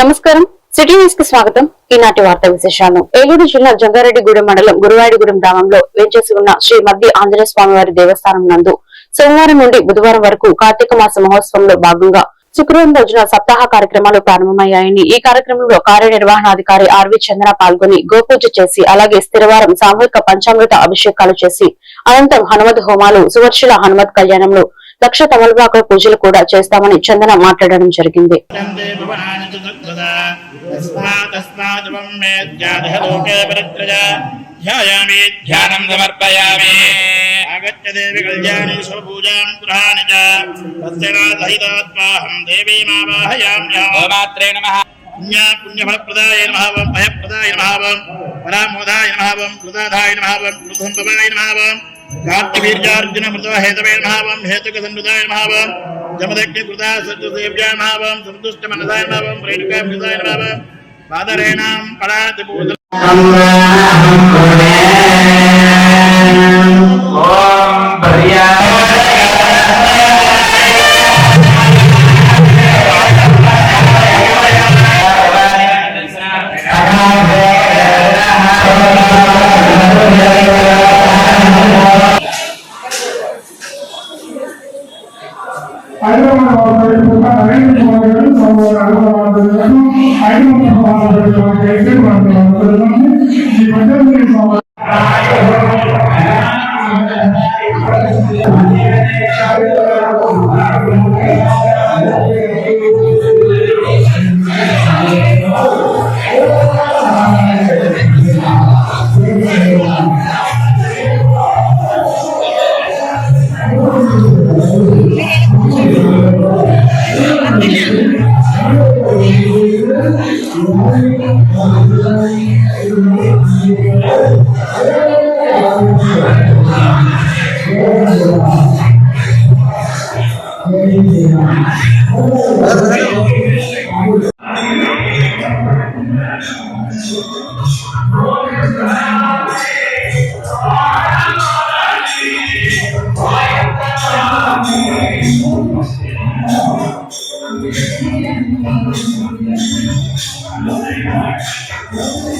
నమస్కారం. సిటీ న్యూస్కి స్వాగతం. ఈనాటి వార్తా విశేషాలు. ఏలూరు జిల్లా జంగారెడ్డిగూడెం మండలం గురువాడిగూడెం గ్రామంలో వేంచేసి ఉన్న శ్రీ మద్ది ఆంజనేయ స్వామివారి దేవస్థానం నందు సోమవారం నుండి బుధవారం వరకు కార్తీక మాస మహోత్సవంలో భాగంగా శుక్రవారం రోజున సప్తాహ కార్యక్రమాలు ప్రారంభమయ్యాయని ఈ కార్యక్రమంలో కార్యనిర్వహణాధికారి ఆర్వి చంద్ర పాల్గొని గోపూజ చేసి అలాగే స్థిరవారం సామూహిక పంచామృత అభిషేకాలు చేసి అనంతరం హనుమత్ హోమాలు సువర్షుల హనుమత్ కళ్యాణంలో లక్ష తమలపాకుల పూజలు కూడా చేస్తామని చందన మాట్లాడడం జరిగింది. तस्मादुपम् मेत्यादः लोके परित्रजा ध्यायामि ध्यानम् समर्पयामि। आगत्य देवि कल्याणि स्वपूजाम् गृहाणि च तस्य नाथहितात्माहम् देवीमावाहयाम्यात्रे नमः। पुण्यफलप्रदाय नमः वम् भयप्रदाय नमः वम् परामोदाय नमः वम् कृताधाय नमः वम् कृतसम्पदाय नमः वम् कार्तिवीर्यार्जुन मृतो हेतवे महावम हेतुकसंयुताय महावम जमदग्निकृता सत्यदेव्याय महावम सन्तुष्टमनसाय महावम प्रेणुकाय महावम மாதரேனாம் படாது பூதம் Thank you.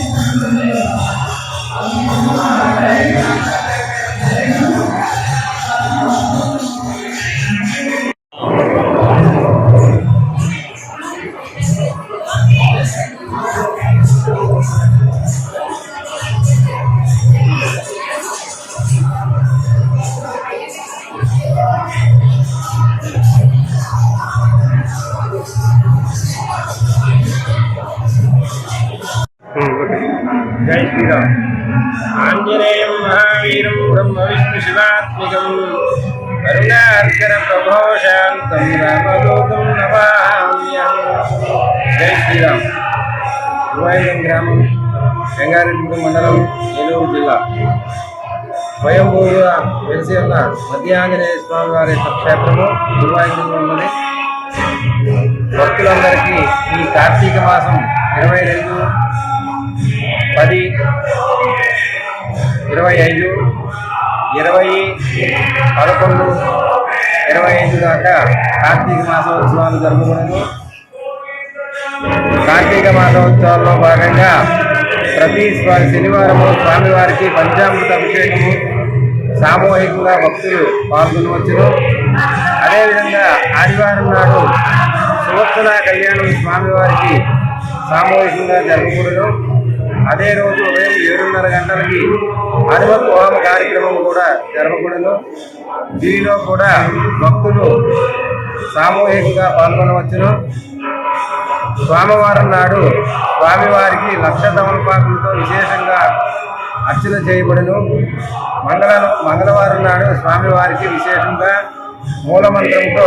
జై శ్రీరామ్. ఆంజనేయం మహావీరం బ్రహ్మ విష్ణు శివాత్మికం. కరుణార్చన ప్రభో శాంతం రామదూతం నమామ్యం జై శ్రీరామ్. గురువాయురం గ్రామం రంగారెడ్డి మండలం ఏలూరు జిల్లా. స్వయంభూగా వెలిసి ఉన్న మధ్యాంజనేయ స్వామి వారి క్షేత్రము గురువాయురంలో ఉన్నది. భక్తులందరికీ ఈ కార్తీక మాసం ఇరవై రెండు పది ఇరవై ఐదు ఇరవై పదకొండు ఇరవై ఐదు దాకా కార్తీక మాసోత్సవాలు జరుపుకున్నాను కార్తీక మాసోత్సవాల్లో భాగంగా ప్రతి స్వ- శనివారము స్వామివారికి పంచామృత అభిషేకము సామూహికంగా భక్తులు పాల్గొనవచ్చును. అదేవిధంగా ఆదివారం నాడు సువత్సల కళ్యాణం స్వామివారికి సామూహికంగా జరుపుకును అదే రోజు ఉదయం ఏడున్నర గంటలకి హనుమత్ హోమ కార్యక్రమం కూడా జరగకూడదు. దీనిలో కూడా భక్తులు సామూహికంగా పాల్గొనవచ్చును. సోమవారం నాడు స్వామివారికి లక్ష తమలపాకులతో విశేషంగా అర్చన చేయబడును. మంగళ మంగళవారం నాడు స్వామివారికి విశేషంగా మూలమంత్రంతో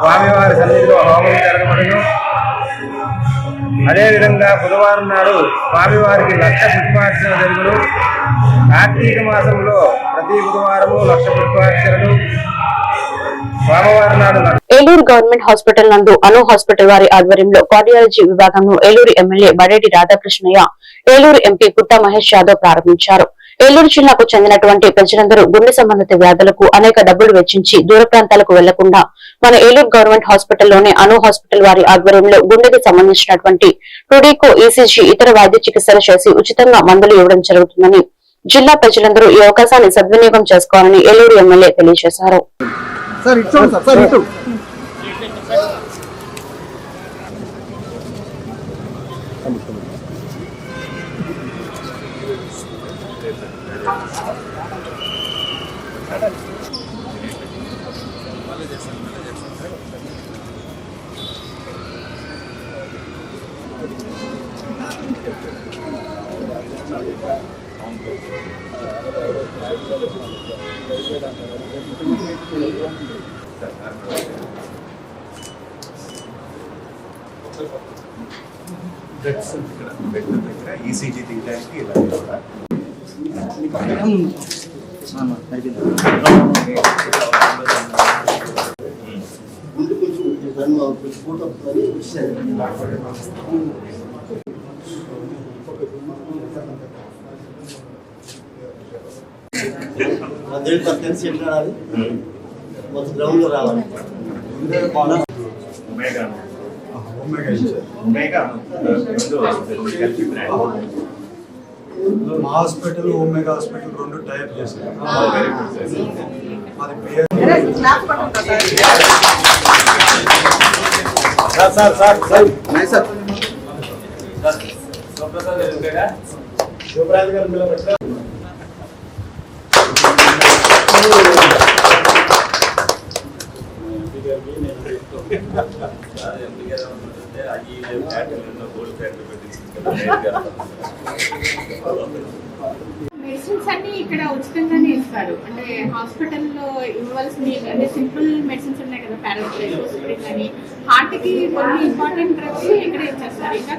స్వామివారి సన్నిధిలో హోమం జరగబడును. అదేవిధంగా బుధవారం నాడు స్వామివారికి లక్ష పుష్పార్చన జరుగును. కార్తీక మాసంలో ప్రతి బుధవారము లక్ష పుష్పార్చనలు. సోమవారం నాడు ఏలూరు గవర్నమెంట్ హాస్పిటల్ నందు అను హాస్పిటల్ వారి ఆధ్వర్యంలో కార్డియాలజీ విభాగంను ఏలూరు ఎమ్మెల్యే బడేటి రాధాకృష్ణయ్య ఏలూరు ఎంపీ పుట్ట మహేష్ యాదవ్ ప్రారంభించారు. ఏలూరు జిల్లాకు చెందినటువంటి ప్రజలందరూ గుండె సంబంధిత వ్యాధులకు అనేక డబ్బులు వెచ్చించి దూర ప్రాంతాలకు వెళ్ళకుండా మన ఏలూరు గవర్నమెంట్ హాస్పిటల్లోని అను హాస్పిటల్ వారి ఆధ్వర్యంలో గుండెకి సంబంధించినటువంటి టుడికో ఈసీజీ ఇతర వైద్య చికిత్సలు చేసి ఉచితంగా మందులు ఇవ్వడం జరుగుతుందని జిల్లా ప్రజలందరూ ఈ అవకాశాన్ని సద్వినియోగం చేసుకోవాలని ఏలూరు ఎమ్మెల్యే తెలియజేశారు. సార్ ఇక్కడ బెడ్ దగ్గర ఈసీజీ తీయడానికి ఇలా కూడా రావాలి మొత్తం గ్రౌండ్లో రావాలి ఒమేగా ఒమేగా రెండు కలిపి బ్రాండ్ మా హాస్పిటల్ ఓమేగా హాస్పిటల్ రెండు టైప్ చేశారు. వెరీ గుడ్ మాది పేరు సార్. Sir sir sir. నై సార్ శివప్రసాద్ గారు మెడిసిన్స్ అన్ని ఇక్కడ ఉచితంగానే ఇస్తారు. అంటే హాస్పిటల్లో ఇవ్వాల్సిన అంటే సింపుల్ మెడిసిన్స్ ఉన్నాయి కదా పారాసిటమాల్ అని. హార్ట్కి కొన్ని ఇంపార్టెంట్ డ్రగ్స్ ఇక్కడ ఇచ్చేస్తారు. ఇంకా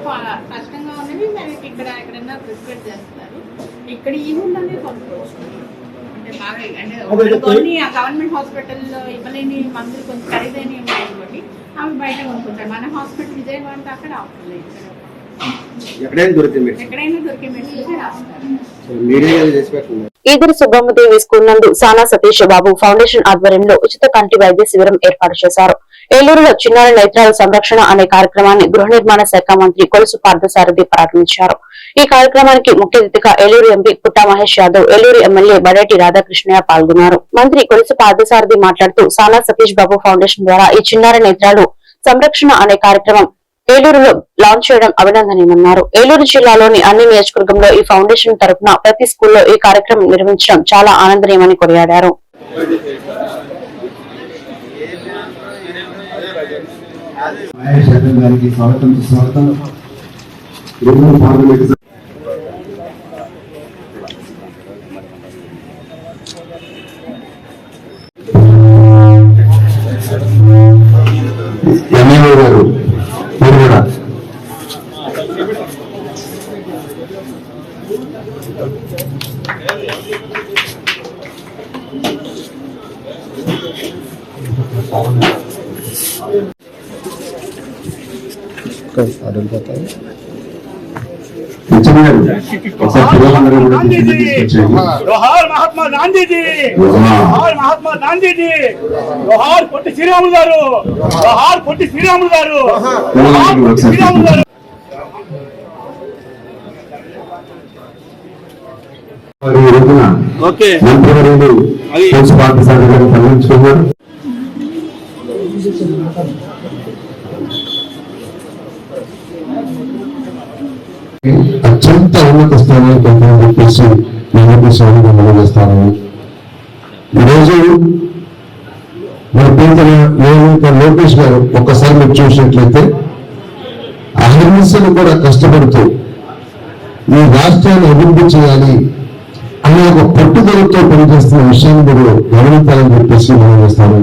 కష్టంగా ఉన్నవి మనకి ఇక్కడ ఎక్కడైనా ప్రిస్క్రైబ్ చేస్తారు. ఇక్కడ ఈ ఊళ్ళోనే బాగా కొన్ని గవర్నమెంట్ హాస్పిటల్లో ఇవ్వలేని మందులు కొంచెం ఖరీదైనవి ఉన్నాయి అనుకోండి అవి బయట కొనుక్కుంటారు. మన హాస్పిటల్ విజయవాడ అక్కడ ఎక్కడైనా ఎక్కడైనా దొరికే రాస్తారు. ఈదిరి సుబ్బమ్మదేవి స్కూల్ నందు సానా సతీష్ బాబు ఫౌండేషన్ ఆధ్వర్యంలో ఉచిత కంటి వైద్య శిబిరం ఏర్పాటు చేశారు. ఏలూరులో చిన్నారి నేత్రాల సంరక్షణ అనే కార్యక్రమాన్ని గృహ నిర్మాణ శాఖ మంత్రి కొలుసు పార్థసారథి ప్రారంభించారు. ఈ కార్యక్రమానికి ముఖ్య అతిథిగా ఏలూరు ఎంపీ పుట్టా మహేష్ యాదవ్ ఏలూరు ఎమ్మెల్యే బడేటి రాధాకృష్ణయ్య పాల్గొన్నారు. మంత్రి కొలుసు పార్థసారథి మాట్లాడుతూ సానా సతీష్ బాబు ఫౌండేషన్ ద్వారా ఈ చిన్నారి నేత్రాలు సంరక్షణ అనే కార్యక్రమం ఏలూరులో లాంచ్ చేయడం అభినందనీయమన్నారు. ఏలూరు జిల్లాలోని అన్ని నియోజకవర్గంలో ఈ ఫౌండేషన్ తరఫున ప్రతి స్కూల్లో ఈ కార్యక్రమం నిర్వహించడం చాలా ఆనందనీయమని కొనియాడారు. మహేష్ యాదవ్ గారికి స్వాగతం సుస్వాగతం రెండు పార్లమెంట్ సభ్యులు ఎమ్మెల్యే గారు మీరు కూడా హెచ్ఎం గారు కూడా కిందకి తీసుకొచ్చేయండి. జోహార్ మహాత్మా గాంధీజీ. జోహార్ మహాత్మా గాంధీజీ! జోహార్ పొట్టి శ్రీరాములు గారు! జోహార్ పొట్టి శ్రీరాములు గారు! పొట్టి శ్రీరాములు పార్థసారి గారు అత్యంత ఉన్నత స్థానానికి వెళ్తామని చెప్పేసి నేను స్వామిగా తెలియజేస్తాను ఈరోజు మన ప్రీతమ నియోజక లోకేష్ గారు ఒక్కసారి మీరు చూసినట్లయితే అహర్నిశలు కూడా కష్టపడుతూ ఈ రాష్ట్రాన్ని అభివృద్ధి చేయాలి అనే ఒక పట్టుదలతో పనిచేస్తున్న విషయాన్ని మీరు గమనించాలని చెప్పేసి మనం చేస్తాను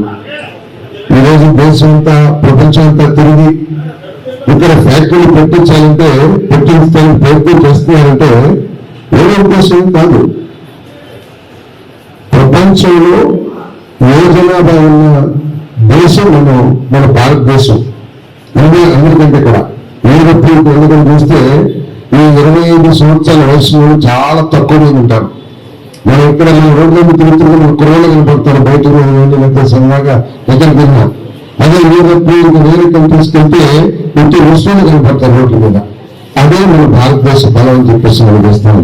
ఈరోజు దేశం అంతా ప్రపంచం అంతా తిరిగి ఇక్కడ ఫ్యాక్టరీలు పెట్టించాలంటే పెట్టించాలని ప్రయత్నం చేస్తున్నారంటే ఏదో ఉద్దేశం కాదు. ప్రపంచంలో ఏ జనాభా ఉన్న దేశం మనం మన భారతదేశం. అన్ని అందరికంటే కూడా యూరోపియన్ ఎందుకని చూస్తే ఈ ఇరవై ఐదు సంవత్సరాల వయసులో చాలా తక్కువ మంది ఉంటారు. మనం ఇక్కడ మన రోడ్ల మీద తిరుగుతున్న కుర్రోళ్ళు కనపడతారు బయట లేకపోతే సన్నగా ఎక్కడికి వెళ్ళినా. అదే యూరోప్ అమెరికన్ తీసుకెళ్తే ఇంటి ముస్లింలు కనపడతారు రోడ్ల మీద. అదే మన భారతదేశ బలం అని చెప్పేసి మనం చేస్తాం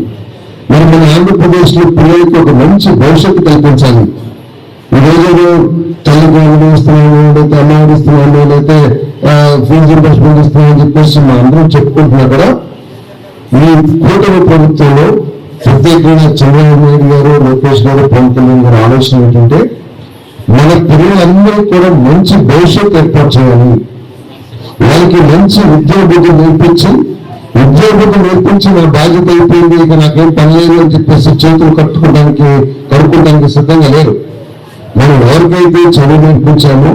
మరి మన ఆంధ్రప్రదేశ్లో పిల్లలకి ఒక మంచి భవిష్యత్తు కల్పించాలి. ఈరోజు తల్లికి ఇస్తున్నాము లేకపోతే అమ్మ ఇస్తున్నాము లేకపోతే ఫీజు రింబర్స్మెంట్ ఇస్తున్నాము అని చెప్పేసి మా అందరూ చెప్పుకుంటున్నా కూడా ఈ కూటమి ప్రభుత్వంలో ప్రత్యేకంగా చంద్రబాబు నాయుడు గారు లోకేష్ గారు పవన్ కళ్యాణ్ గారు ఆలోచన ఏంటంటే మన పిల్లలందరూ కూడా మంచి భవిష్యత్తు ఏర్పాటు చేయాలి. వాళ్ళకి మంచి ఉద్యోగం నేర్పించి ఉద్యోగం నేర్పించి నా బాధ్యత అయిపోయింది ఇక నాకేం పని లేదు అని చెప్పేసి చేతులు కట్టుకోవడానికి కడుక్కోవడానికి సిద్ధంగా లేరు. మనం ఎవరికైతే చదువు నేర్పించామో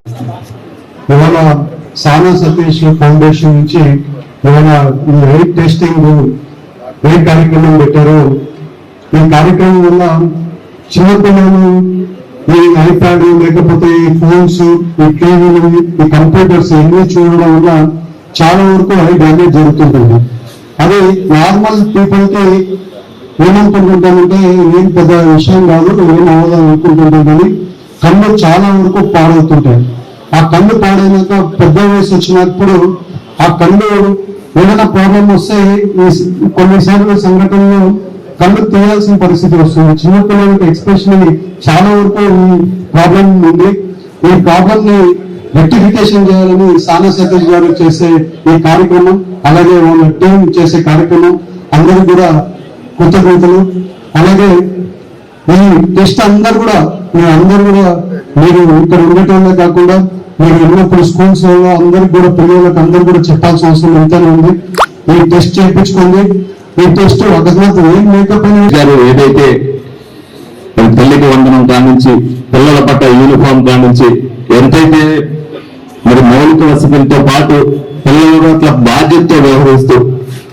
ఇవాళ సానా సతీష్ ఫౌండేషన్ నుంచి ఇవాళ ఈ వెయిట్ టెస్టింగ్ ఏ కార్యక్రమం పెట్టారు. ఈ కార్యక్రమం వల్ల చిన్నపిల్లలు ఈ ఐప్యాడ్ లేకపోతే ఈ ఫోన్స్ ఈ టీవీలు ఈ కంప్యూటర్స్ ఇవన్నీ చూడడం వల్ల చాలా వరకు ఐ డ్యామేజ్ జరుగుతుంటుంది. అదే నార్మల్ పీపుల్కి ఏమనుకుంటుంటామంటే ఏం పెద్ద విషయం కాదు ఏం అవ్వదు అనుకుంటుంటాం కానీ కళ్ళు చాలా వరకు పాడవుతుంటాయి. ఆ కళ్ళు పాడైనాక పెద్ద వయసు వచ్చినప్పుడు ఆ కళ్ళు ఏదైనా ప్రాబ్లం వస్తే ఈ కొన్నిసార్లు సంఘటనలు కళ్ళు తీయాల్సిన పరిస్థితి వస్తుంది. చిన్నపిల్లలకి ఎక్స్పెషల్లీ చాలా వరకు ఈ ప్రాబ్లం ఉంది. ఈ ప్రాబ్లం ని రెక్టిఫికేషన్ చేయాలని సానా సతీష్ గారు చేసే ఈ కార్యక్రమం అలాగే వాళ్ళ టీం చేసే కార్యక్రమం అందరూ కూడా కృతజ్ఞతలు. అలాగే ఈ టెస్ట్ అందరు కూడా మీరు అందరు కూడా మీరు ఇక్కడ ఉండటంలో కాకుండా మీరు ఉన్నప్పుడు స్కూల్స్లో అందరికి కూడా పిల్లలకు అందరు కూడా చెప్పాల్సిన అవసరం ఎంతనే ఉంది. ఈ టెస్ట్ చేయించుకోండి. ఈ టెస్ట్ అకస్మాత్ ఏం లేకపోయినా గారు ఏదైతే తల్లికి వందనం కానించి పిల్లల పట్ల యూనిఫామ్ కానించి ఎంతైతే మరి మౌలిక వసతులతో పాటు పిల్లల పట్ల బాధ్యతతో వ్యవహరిస్తూ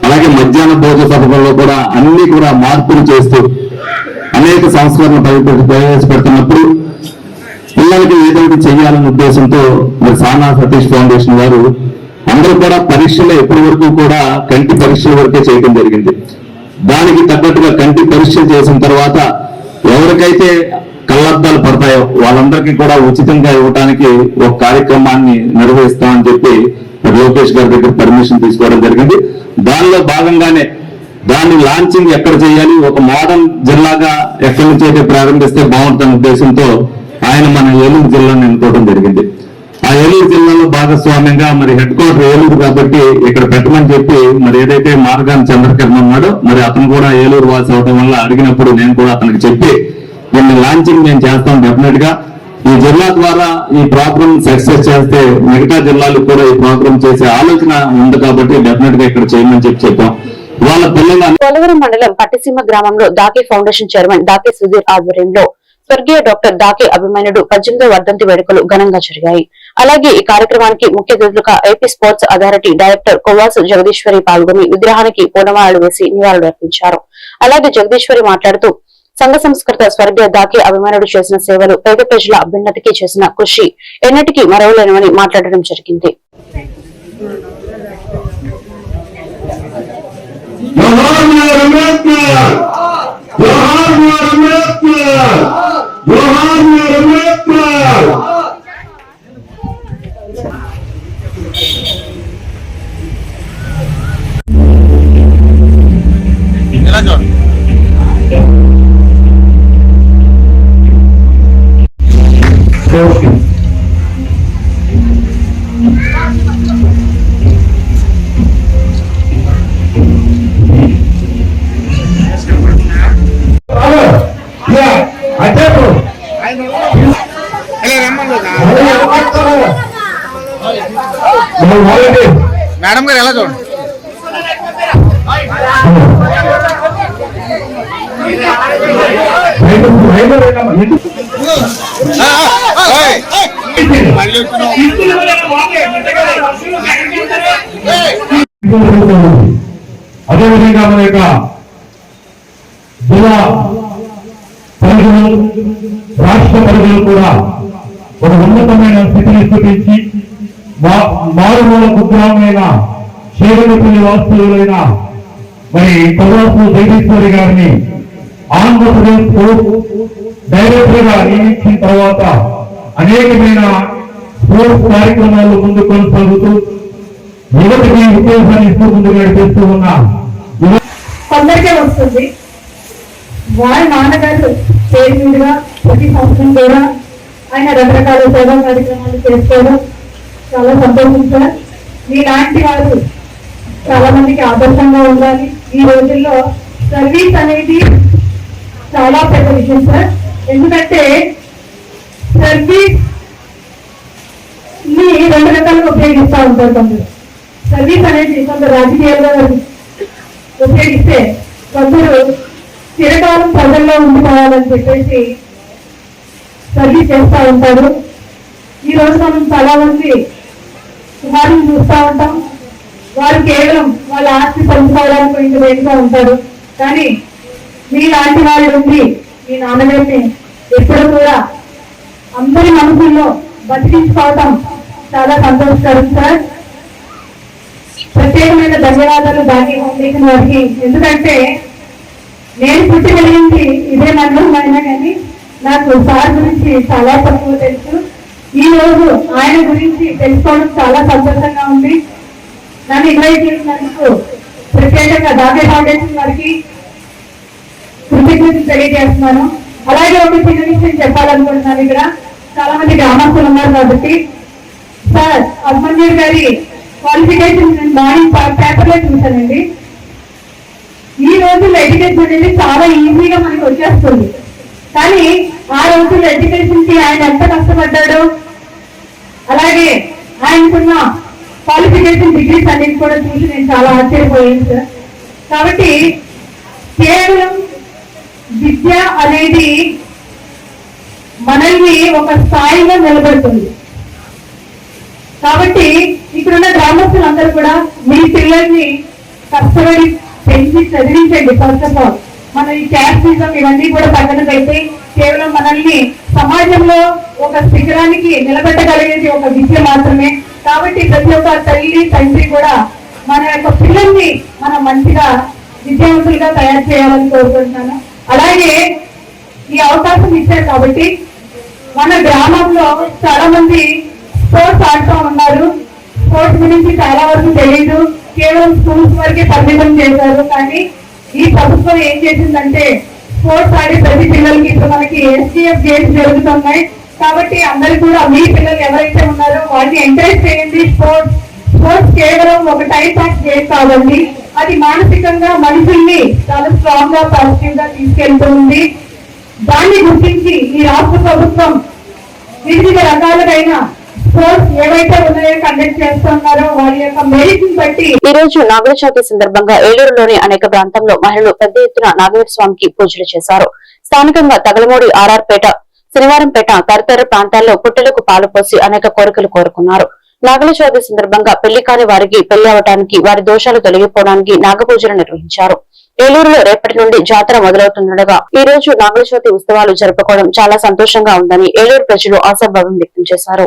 అలాగే మధ్యాహ్న భోజన పథకంలో కూడా అన్ని కూడా మార్పులు చేస్తూ అనేక సంస్కరణ ప్రవేశపెడుతున్నప్పుడు పిల్లలకి ఏదైతే చేయాలనే ఉద్దేశంతో మరి సానా సతీష్ ఫౌండేషన్ వారు అందరూ కూడా పరీక్షలు ఎప్పటి వరకు కూడా కంటి పరీక్షల వరకే చేయడం జరిగింది. దానికి తగ్గట్టుగా కంటి పరీక్ష చేసిన తర్వాత ఎవరికైతే కళ్ళద్దాలు పడతాయో వాళ్ళందరికీ కూడా ఉచితంగా ఇవ్వడానికి ఒక కార్యక్రమాన్ని నిర్వహిస్తామని చెప్పి లోకేష్ గారి దగ్గర పర్మిషన్ తీసుకోవడం జరిగింది. దానిలో భాగంగానే దాన్ని లాంచింగ్ ఎక్కడ చేయాలి ఒక మోడల్ జిల్లాగా ఎక్కడి నుంచి అయితే ప్రారంభిస్తే బాగుంటుందన్న ఉద్దేశంతో ఆయన మన ఏలూరు జిల్లాను ఎన్నుకోవడం జరిగింది. ఆ ఏలూరు జిల్లాలో భాగస్వామ్యంగా మరి హెడ్ క్వార్టర్ ఏలూరు కాబట్టి ఇక్కడ పెట్టమని చెప్పి మరి ఏదైతే మార్గాన్ చంద్రకిరణ్ ఉన్నాడో మరి అతను కూడా ఏలూరు వాసి అవడం వల్ల అడిగినప్పుడు నేను కూడా అతనికి చెప్పి దీన్ని లాంచింగ్ మేము చేస్తాం డెఫినెట్గా. ఈ జిల్లా ద్వారా ఈ ప్రోగ్రామ్ సక్సెస్ చేస్తే మిగతా జిల్లాలు కూడా ఈ ప్రోగ్రామ్ చేసే ఆలోచన ఉంది కాబట్టి డెఫినెట్గా ఇక్కడ చేయమని చెప్పి చెప్పాం. వాళ్ళ పిల్లలు మండలం పట్టిసీమ గ్రామంలో దాకే ఫౌండేషన్ చైర్మన్ దాకే సుధీర్ ఆధ్వర్యంలో స్వర్గీయ డాక్టర్ దాకే అభిమానుడు పద్దెనిమిదో వర్ధంతి వేడుకలు ఘనంగా జరిగాయి. అలాగే ఈ కార్యక్రమానికి ముఖ్య అతిథులుగా AP sports authority director Kovvasu Jagadeeswari పాల్గొని విగ్రహానికి పూలమాలలు వేసి నివాళులు అర్పించారు. అలాగే జగదీశ్వరి మాట్లాడుతూ సంఘ సంస్కృత స్వర్గీయ దాకే అభిమానుడు చేసిన సేవలు పేద ప్రజల అభ్యున్నతికి చేసిన కృషి ఎన్నటికీ మరవలేనివని మాట్లాడడం జరిగింది. ఇలా చూడండి మళ్ళీ అదేవిధంగా మన యొక్క జిల్లా పరిధిలో రాష్ట్ర పరిధిలో కూడా ఒక ఉన్నతమైన స్థితిని చూపించి మారుమూల కుగ్రామైన శేవనపల్లి వాస్తువులైన మరి కల్లాసు జగదీశ్వరి గారిని ఆంధ్రప్రదేశ్ డైరెక్టర్గా నియమించిన తర్వాత అనేకమైన స్పోర్ట్స్ కార్యక్రమాలు ముందు కొనసాగుతూ యువతకి ఉద్దేశాన్ని ఇస్తూ ముందుకు నడిపిస్తూ ఉన్న కొందరికే వస్తుంది వారి నాన్నగారు స్టేజ్ మీదుగా ప్రతి సంవత్సరం కూడా ఆయన రకరకాల సేవా కార్యక్రమాలు చేసుకోవడం చాలా సంతోషం సార్ మీలాంటి వారు చాలా మందికి ఆదర్శంగా ఉండాలి. ఈ రోజుల్లో సర్వీస్ అనేది చాలా పెద్ద విషయం సార్ ఎందుకంటే సర్వీస్ని రెండు రకాలుగా ఉపయోగిస్తూ ఉంటారు కొందరు. సర్వీస్ అనేది కొందరు రాజకీయాల్లో ఉపయోగిస్తే కొందరు చిరకాలం ప్రజల్లో ఉండిపోవాలని చెప్పేసి సర్వీస్ చేస్తూ ఉంటారు. ఈ రోజు మనం చాలా మంది కుమారులు చూస్తూ ఉంటాం. వారు కేవలం వాళ్ళ ఆస్తి పంచుకోవడానికి ఇంటి వేడుగా ఉంటారు. కానీ మీలాంటి వాళ్ళు ఉండి మీ నాన్నగారిని ఎప్పుడు కూడా అందరి మనసుల్లో బతికించుకోవటం చాలా సంతోషకరం సార్. ప్రత్యేకమైన ధన్యవాదాలు దాని ఫౌండేషన్ వారికి. ఎందుకంటే నేను పుట్టి కలిగింది ఇదే నన్ను అయినా కానీ నాకు సార్ గురించి చాలా తక్కువ తెలుసు. ఈ రోజు ఆయన గురించి తెలుసుకోవడం చాలా సంతోషంగా ఉంది. నన్ను ఇన్వైట్ చేసినందుకు ప్రత్యేకంగా గాంధీ ఫౌండేషన్ వారికి కృతజ్ఞతలు తెలియజేస్తున్నాను. అలాగే ఒక చిన్న విషయం చెప్పాలనుకుంటున్నాను ఇక్కడ. చాలా మంది గ్రామస్తులు ఉన్నారు కాబట్టి. సార్ అభిమన్యుడు గారి క్వాలిఫికేషన్ నేను మార్నింగ్ పేపర్లో చూశానండి. ఈ రోజుల్లో ఎడ్యుకేషన్ అనేది చాలా ఈజీగా మనకి వచ్చేస్తుంది. కానీ ఆ రోజుల్లో ఎడ్యుకేషన్కి ఆయన ఎంత కష్టపడ్డాడు అలాగే ఆయనకున్న క్వాలిఫికేషన్ డిగ్రీస్ అనేది కూడా చూసి నేను చాలా ఆశ్చర్యపోయాను సార్ కాబట్టి కేవలం విద్య అనేది మనల్ని ఒక స్థాయిలో నిలబడుతుంది. కాబట్టి ఇక్కడున్న గ్రామస్తులందరూ కూడా మీ పిల్లల్ని కష్టపడి పెంచి చదివించండి ఫస్ట్ ఆఫ్ ఆల్ మన ఈ క్యాస్టిజం ఇవన్నీ కూడా పక్కన పెట్టి కేవలం మనల్ని సమాజంలో ఒక శిఖరానికి నిలబెట్టగలిగేది ఒక విద్య మాత్రమే. కాబట్టి ప్రతి ఒక్క తల్లి తండ్రి కూడా మన యొక్క పిల్లల్ని మనం మంచిగా విద్యావంతులుగా తయారు చేయాలని కోరుకుంటున్నాను. అలాగే ఈ అవకాశం ఇచ్చారు కాబట్టి మన గ్రామంలో చాలా మంది స్పోర్ట్స్ ఆడుతూ ఉన్నారు. స్పోర్ట్స్ గురించి చాలా వరకు తెలియదు కేవలం స్కూల్స్ వరకే పరిమితం చేశారు. కానీ ఈ ప్రభుత్వం ఏం చేసిందంటే స్పోర్ట్స్ ఆడే ప్రతి పిల్లలకి ఇప్పుడు మనకి ఎస్టీఎఫ్ గేమ్స్ జరుగుతున్నాయి. కాబట్టి అందరు కూడా మీ పిల్లలు ఎవరైతే ఉన్నారో వాళ్ళని ఎంకరేజ్ చేయండి. స్పోర్ట్స్ స్పోర్ట్స్ కేవలం ఒక టైప్ ఆఫ్ గేమ్ కాదండి. అది మానసికంగా మనుషుల్ని చాలా స్ట్రాంగ్గా పాజిటివ్గా తీసుకెళ్తుంది. దాన్ని గుర్తించి ఈ రాష్ట్ర ప్రభుత్వం వివిధ రకాలైన ఏవైతే చేస్తున్నారో వారి యొక్క బట్టి ఈ రోజు నాగర చవితి సందర్భంగా ఏలూరులోని అనేక ప్రాంతంలో మహిళలు పెద్ద ఎత్తున నాగేశ్వర స్వామికి పూజలు చేశారు. స్థానికంగా తగలమూడి ఆర్ఆర్పేట శనివారం పేట తదితర ప్రాంతాల్లో పుట్టలకు పాలు పోసి అనేక కోరికలు కోరుకున్నారు. నాగలచోతి సందర్భంగా పెళ్ళి కాని వారికి పెళ్ళి అవటానికి వారి దోషాలు తొలగిపోవడానికి నాగపూజలు నిర్వహించారు. ఏలూరులో రేపటి నుండి జాతర మొదలవుతుండగా ఈ రోజు నాగలచోతి ఉత్సవాలు జరుపుకోవడం చాలా సంతోషంగా ఉందని ఏలూరు ప్రజలు ఆశాభావం వ్యక్తం చేశారు.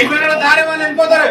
అయిపోయిన దారి వాళ్ళు వెళ్ళిపోతారు.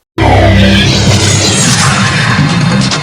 Thank you.